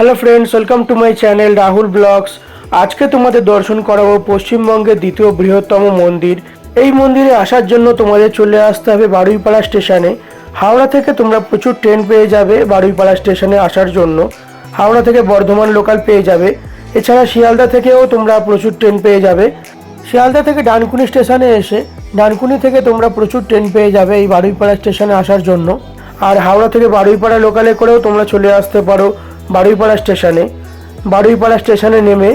Hello friends welcome to my channel Rahul blogs আজকে তোমাদের দর্শন করাবো পশ্চিমবঙ্গের দ্বিতীয় বৃহত্তম মন্দির। এই মন্দিরে আসার জন্য তোমাদের চলে আসতে হবে বারুইপাড়া স্টেশনে। হাওড়া থেকে তোমরা প্রচুর ট্রেন পেয়ে যাবে বারুইপাড়া স্টেশনে আসার জন্য। হাওড়া থেকে বর্ধমান লোকাল পেয়ে যাবে। এছাড়া শিয়ালদা থেকেও তোমরা প্রচুর ট্রেন পেয়ে যাবে। শিয়ালদা থেকে ডানকুনি স্টেশনে এসে, ডানকুনি থেকে তোমরা প্রচুর ট্রেন পেয়ে যাবে এই বারুইপাড়া স্টেশনে আসার জন্য। আর হাওড়া থেকে বারুইপাড়া লোকালে করেও তোমরা চলে আসতে পারো। বারুইপাড়া স্টেশনে। বারুইপাড়া স্টেশনে নেমে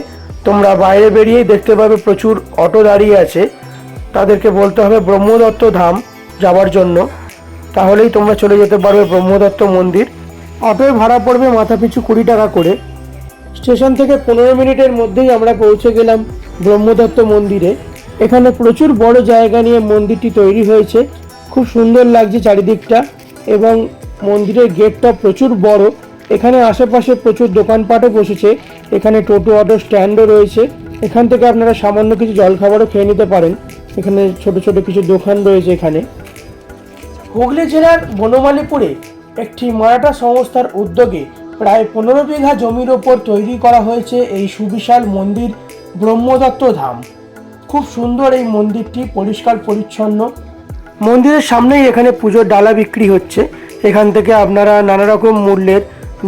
তোমরা বাইরে বেরিয়েই দেখতে পাবে প্রচুর অটো দাঁড়িয়ে আছে। তাদেরকে বলতে হবে ব্রহ্মদত্ত ধাম যাওয়ার জন্য। তাহলেই তোমরা চলে যেতে পারবে ব্রহ্মদত্ত মন্দির। অটোয় ভাড়া পড়বে মাথা পিছু কুড়ি টাকা করে। স্টেশন থেকে পনেরো মিনিটের মধ্যেই আমরা পৌঁছে গেলাম ব্রহ্মদত্ত মন্দিরে। এখানে প্রচুর বড় জায়গা নিয়ে মন্দিরটি তৈরি হয়েছে। খুব সুন্দর লাগছে চারিদিকটা এবং মন্দিরের গেটটা প্রচুর বড়। এখানে আশেপাশে প্রচুর দোকানপাটও বসেছে। এখানে টোটো, অটো স্ট্যান্ডও রয়েছে। এখান থেকে আপনারা সামান্য কিছু জলখাবারও খেয়ে নিতে পারেন। এখানে ছোট ছোট কিছু দোকান রয়েছে এখানে। হুগলি জেলার বনমালীপুরে একটি মারাঠা সংস্থার উদ্যোগে প্রায় পনেরো বিঘা জমির ওপর তৈরি করা হয়েছে এই সুবিশাল মন্দির ব্রহ্মদত্ত ধাম। খুব সুন্দর এই মন্দিরটি, পরিষ্কার, পরিচ্ছন্ন। মন্দিরের সামনেই এখানে পুজোর ডালা বিক্রি হচ্ছে। এখান থেকে আপনারা নানা রকম মূল্যের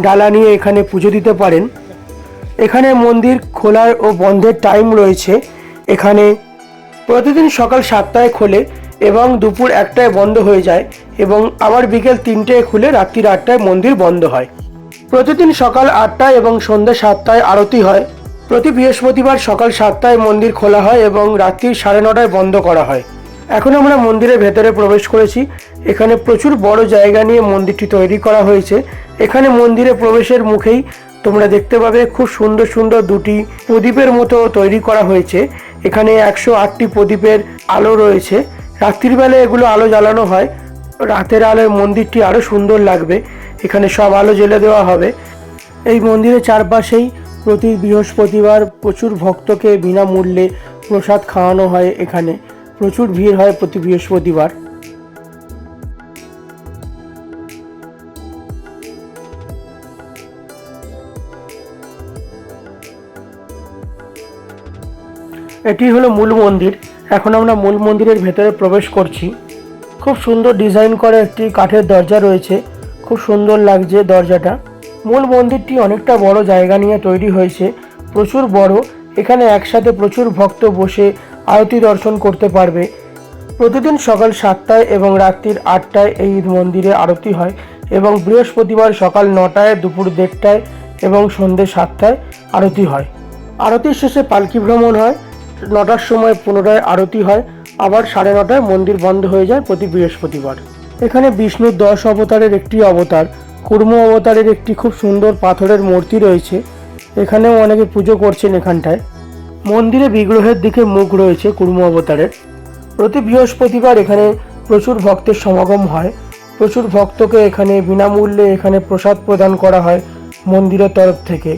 ডালা নিয়ে এখানে পুজো দিতে পারেন। এখানে মন্দির খোলার ও বন্ধের টাইম রয়েছে। এখানে প্রতিদিন সকাল সাতটায় খোলে এবং দুপুর একটায় বন্ধ হয়ে যায় এবং আবার বিকেল তিনটেয় খুলে রাত্রির আটটায় মন্দির বন্ধ হয়। প্রতিদিন সকাল আটটায় এবং সন্ধ্যা সাতটায় আরতি হয়। প্রতি বৃহস্পতিবার সকাল সাতটায় মন্দির খোলা হয় এবং রাত্রি সাড়ে নটায় বন্ধ করা হয়। এখন আমরা মন্দিরের ভেতরে প্রবেশ করেছি। এখানে প্রচুর বড় জায়গা নিয়ে মন্দিরটি তৈরি করা হয়েছে। এখানে মন্দিরে প্রবেশের মুখেই তোমরা দেখতে পাবে খুব সুন্দর সুন্দর দুটি প্রদীপের মতো তৈরি করা হয়েছে। এখানে একশো আটটি প্রদীপের আলো রয়েছে। রাত্রির বেলায় এগুলো আলো জ্বালানো হয়। রাতের আলোয় মন্দিরটি আরও সুন্দর লাগবে। এখানে সব আলো জ্বেলে দেওয়া হবে। এই মন্দিরের চারপাশেই প্রতি বৃহস্পতিবার প্রচুর ভক্তকে বিনামূল্যে প্রসাদ খাওয়ানো হয় এখানে। প্রচুর ভিড় হয় প্রতি বৃহস্পতিবার। এটি হলো মূল মন্দির। এখন আমরা মূল মন্দিরের ভেতরে প্রবেশ করছি। খুব সুন্দর ডিজাইন করা একটি কাঠের দরজা রয়েছে। খুব সুন্দর লাগছে দরজাটা। মূল মন্দিরটি অনেকটা বড় জায়গা নিয়ে তৈরি হয়েছে। প্রচুর বড়। এখানে একসাথে প্রচুর ভক্ত বসে আরতি দর্শন করতে পারবে। প্রতিদিন সকাল সাতটায় এবং রাত্রির আটটায় এই ঈদ মন্দিরে আরতি হয় এবং বৃহস্পতিবার সকাল নটায়, দুপুর দেড়টায় এবং সন্ধ্যে সাতটায় আরতি হয়। আরতির শেষে পালকি ভ্রমণ হয়, নটার সময় পুনরায় আরতি হয়, আবার সাড়ে নটায় মন্দির বন্ধ হয়ে যায় প্রতি বৃহস্পতিবার। এখানে বিষ্ণুর দশ অবতারের একটি অবতার, কুর্ম অবতারের একটি খুব সুন্দর পাথরের মূর্তি রয়েছে। এখানেও অনেকে পুজো করছেন এখানটায়। মন্দিরে বিগ্রহের দিকে মুখ রয়েছে কুর্ম অবতারের। প্রতি বৃহস্পতিবার এখানে প্রচুর ভক্তের সমাগম হয়। প্রচুর ভক্তকে এখানে বিনামূল্যে এখানে প্রসাদ প্রদান করা হয় মন্দিরের তরফ থেকে।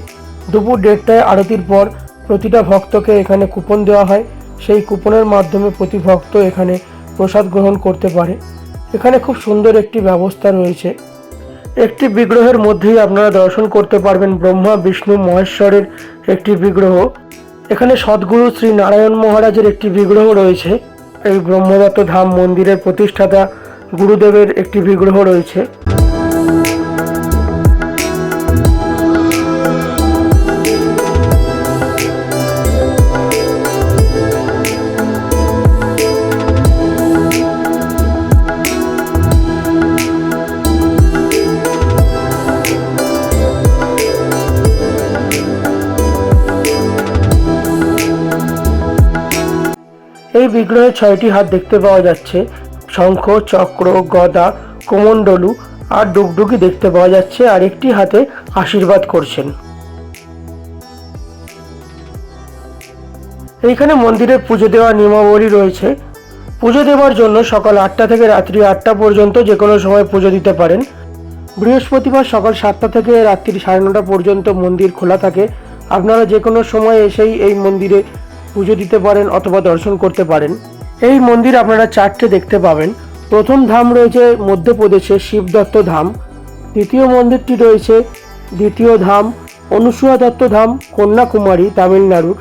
দুপুর দেড়টায় আরতির পর প্রতিটা ভক্তকে এখানে কুপন দেওয়া হয়। সেই কুপনের মাধ্যমে প্রতি ভক্ত এখানে প্রসাদ গ্রহণ করতে পারে। এখানে খুব সুন্দর একটি ব্যবস্থা রয়েছে। একটি বিগ্রহের মধ্যেই আপনারা দর্শন করতে পারবেন ব্রহ্মা, বিষ্ণু, মহেশ্বরের একটি বিগ্রহ। এখানে সদ্গুরু শ্রী নারায়ণ মহারাজের একটি বিগ্রহ রয়েছে। এই ব্রহ্মদত্ত ধাম মন্দিরের প্রতিষ্ঠাতা গুরুদেবের একটি বিগ্রহ রয়েছে। বিগ্রহে ছয়টি হাত দেখতে পাওয়া যাচ্ছে। শঙ্খ, চক্র, গদা, কোমণ্ডলু আর ডুগডুগি দেখতে পাওয়া যাচ্ছে আর একটি হাতে আশীর্বাদ করছেন। এইখানে মন্দিরে পুজো দেওয়ার নিয়মাবলী রয়েছে। পুজো দেওয়ার জন্য সকাল আটটা থেকে রাত্রি আটটা পর্যন্ত যে কোনো সময় পুজো দিতে পারেন। বৃহস্পতিবার সকাল সাতটা থেকে রাত্রি সাড়ে নটা পর্যন্ত মন্দির খোলা থাকে। আপনারা যে কোনো সময় এসেই এই মন্দিরে পুজো দিতে পারেন অথবা দর্শন করতে পারেন। এই মন্দির আপনারা চারটে দেখতে পাবেন। প্রথম ধাম রয়েছে মধ্যপ্রদেশে শিবদত্ত ধাম। দ্বিতীয় মন্দিরটি রয়েছে দ্বিতীয় ধাম, অনুসূয়া দত্ত ধাম, কন্যাকুমারী, তামিলনাড়ুর।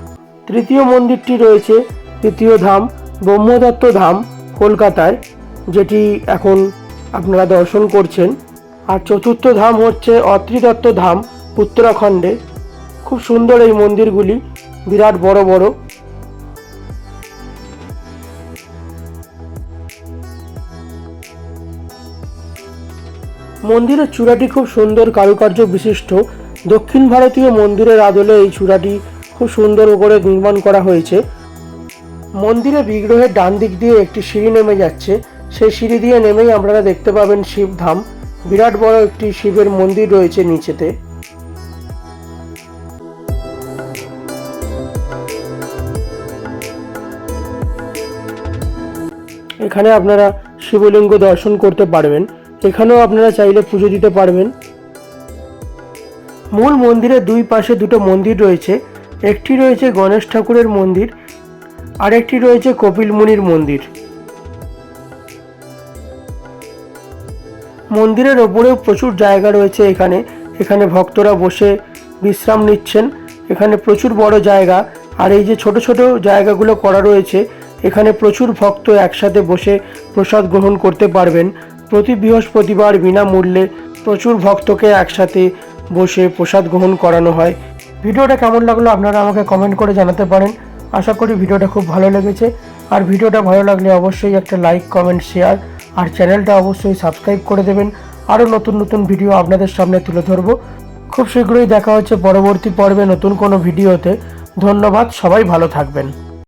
তৃতীয় মন্দিরটি রয়েছে তৃতীয় ধাম ব্রহ্মদত্ত ধাম, কলকাতায়, যেটি এখন আপনারা দর্শন করছেন। আর চতুর্থ ধাম হচ্ছে অত্রিদত্ত ধাম, উত্তরাখণ্ডে। খুব সুন্দর এই মন্দিরগুলি, বিরাট বড় বড়। মন্দিরের চূড়াটি খুব সুন্দর কারুকার্য বিশিষ্ট। দক্ষিণ ভারতীয় মন্দিরের আদলে এই চূড়াটি খুব সুন্দর করে নির্মাণ করা হয়েছে। মন্দিরে বিগ্রহের ডান দিক দিয়ে একটি সিঁড়ি নেমে যাচ্ছে। সেই সিঁড়ি দিয়ে নেমেই আপনারা দেখতে পাবেন শিবধাম বিরাট বড় একটি শিবের মন্দির রয়েছে নিচেতে। এখানে আপনারা শিবলিঙ্গ দর্শন করতে পারবেন। এখানেও আপনারা চাইলে পুজো দিতে পারবেন। মূল মন্দিরের দুই পাশে দুটো মন্দির রয়েছে। একটি রয়েছে গণেশ ঠাকুরের মন্দির, আরেকটি রয়েছে কপিল মুনির মন্দির। মন্দিরের ওপরেও প্রচুর জায়গা রয়েছে এখানে। এখানে ভক্তরা বসে বিশ্রাম নিচ্ছেন। এখানে প্রচুর বড় জায়গা। আর এই যে ছোট ছোট জায়গাগুলো করা রয়েছে, এখানে প্রচুর ভক্ত একসাথে বসে প্রসাদ গ্রহণ করতে পারবেন। প্রতি বৃহস্পতিবার বিনামূল্যে প্রচুর ভক্তকে একসাথে বসে প্রসাদ গ্রহণ করানো হয়। ভিডিওটা কেমন লাগল আপনারা আমাকে কমেন্ট করে জানাতে পারেন। আশা করি ভিডিওটা খুব ভালো লেগেছে। আর ভিডিওটা ভালো লাগলে অবশ্যই একটা লাইক কমেন্ট শেয়ার আর চ্যানেলটা অবশ্যই সাবস্ক্রাইব করে দেবেন। আরও নতুন নতুন ভিডিও আপনাদের সামনে তুলে ধরবো। খুব শীঘ্রই দেখা হচ্ছে পরবর্তী পর্বে নতুন কোনো ভিডিওতে। ধন্যবাদ, সবাই ভালো থাকবেন।